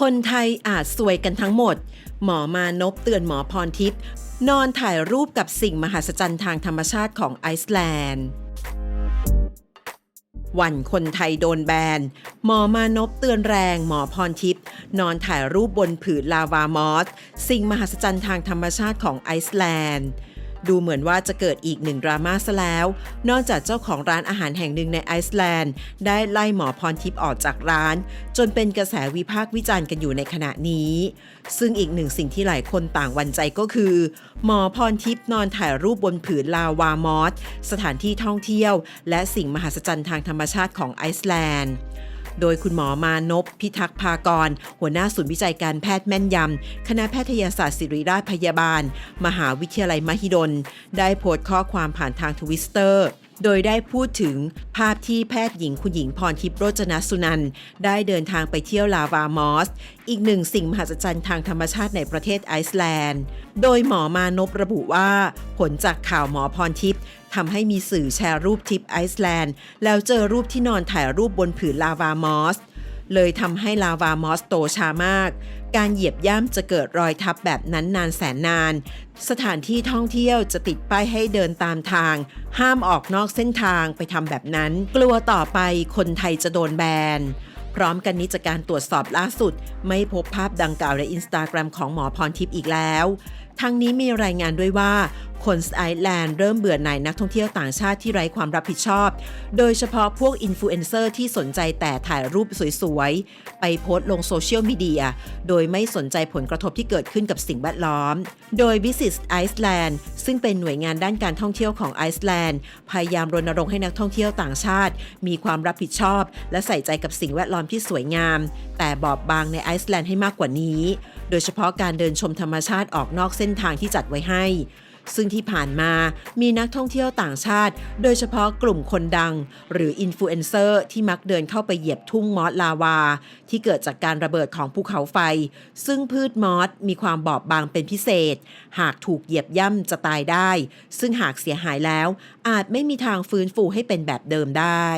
คนไทยอาจซวยกันทั้งหมด หมอมานพเตือนหมอพรทิพย์นอนถ่ายรูปกับสิ่งมหัศจรรย์ทางธรรมชาติของไอซ์แลนด์ วันคนไทยโดนแบน หมอมานพเตือนแรง หมอพรทิพย์นอนถ่ายรูปบนผืนลาวามอส สิ่งมหัศจรรย์ทางธรรมชาติของไอซ์แลนด์ ดูเหมือนว่าจะเกิดอีกหนึ่งดราม่าซะแล้ว นอกจากเจ้าของร้านอาหารแห่งหนึ่งในไอซ์แลนด์ ได้ไล่หมอพรทิพย์ออกจากร้าน จนเป็นกระแสวิพากษ์วิจารณ์กันอยู่ในขณะนี้ ซึ่งอีกหนึ่งสิ่งที่หลายคนต่างวันใจก็คือ หมอพรทิพย์นอนถ่ายรูปบนผืนลาวามอสสถานที่ท่องเที่ยว และสิ่งมหัศจรรย์ทางธรรมชาติของไอซ์แลนด์ โดยคุณหมอมานพพิทักษ์ภากร หัวหน้าศูนย์วิจัยการแพทย์แม่นยำ คณะแพทยศาสตร์ศิริราชพยาบาล มหาวิทยาลัยมหิดล ได้โพสต์ข้อความผ่านทางทวิสเตอร์โดยได้พูดถึงภาพที่แพทย์หญิงคุณหญิงพรทิพย์โรจนสุนันท์ได้เดินทางไปเที่ยวลาวามอส อีกหนึ่งสิ่งมหัศจรรย์ทางธรรมชาติในประเทศไอซ์แลนด์ โดยหมอมานพระบุว่า ผลจากข่าวหมอพรทิพย์ ทำให้มีสื่อแชร์รูปทิพย์ไอซ์แลนด์ แล้วเจอรูปที่นอนถ่ายรูปบนผืนลาวามอส เลยทำให้ลาวามอสโตช้ามาก การเหยียบย่ำจะเกิดรอยทับแบบนั้นนานแสนนาน สถานที่ท่องเที่ยวจะติดป้ายให้เดินตามทาง ห้ามออกนอกเส้นทางไปทำแบบนั้น กลัวต่อไปคนไทยจะโดนแบนพร้อมกันนี้จากการตรวจสอบล่าสุด ไม่พบภาพดังกล่าวในอินสตาแกรมของหมอพรทิพย์อีกแล้ว ทั้งนี้มีรายงานด้วยว่า คนไอซ์แลนด์เริ่มเบื่อหน่ายนักท่องเที่ยวต่างชาติที่ไร้ความรับผิดชอบ โดยเฉพาะพวกอินฟลูเอนเซอร์ที่สนใจแต่ถ่ายรูปสวยๆ ไปโพสต์ลงโซเชียลมีเดีย โดยไม่สนใจผลกระทบที่เกิดขึ้นกับสิ่งแวดล้อม โดย Visit Iceland ซึ่งเป็นหน่วยงานด้านการท่องเที่ยวของไอซ์แลนด์ พยายามรณรงค์ให้นักท่องเที่ยวต่างชาติ มีความรับผิดชอบ และใส่ใจกับสิ่งแวดล้อมที่สวยงาม แต่บอบบางในไอซ์แลนด์ให้มากกว่านี้ โดยเฉพาะการเดินชมธรรมชาติออกนอกเส้นทางที่จัดไว้ให้ ซึ่งที่ผ่านมามีนักท่องเที่ยวต่างชาติ โดยเฉพาะกลุ่มคนดัง หรืออินฟลูเอนเซอร์ที่มักเดินเข้าไปเหยียบทุ่งมอสลาวา ที่เกิดจากการระเบิดของภูเขาไฟ ซึ่งพืชมอสมีความบอบบางเป็นพิเศษ หากถูกเหยียบย่ำจะตายได้ ซึ่งหากเสียหายแล้ว อาจไม่มีทางฟื้นฟูให้เป็นแบบเดิมได้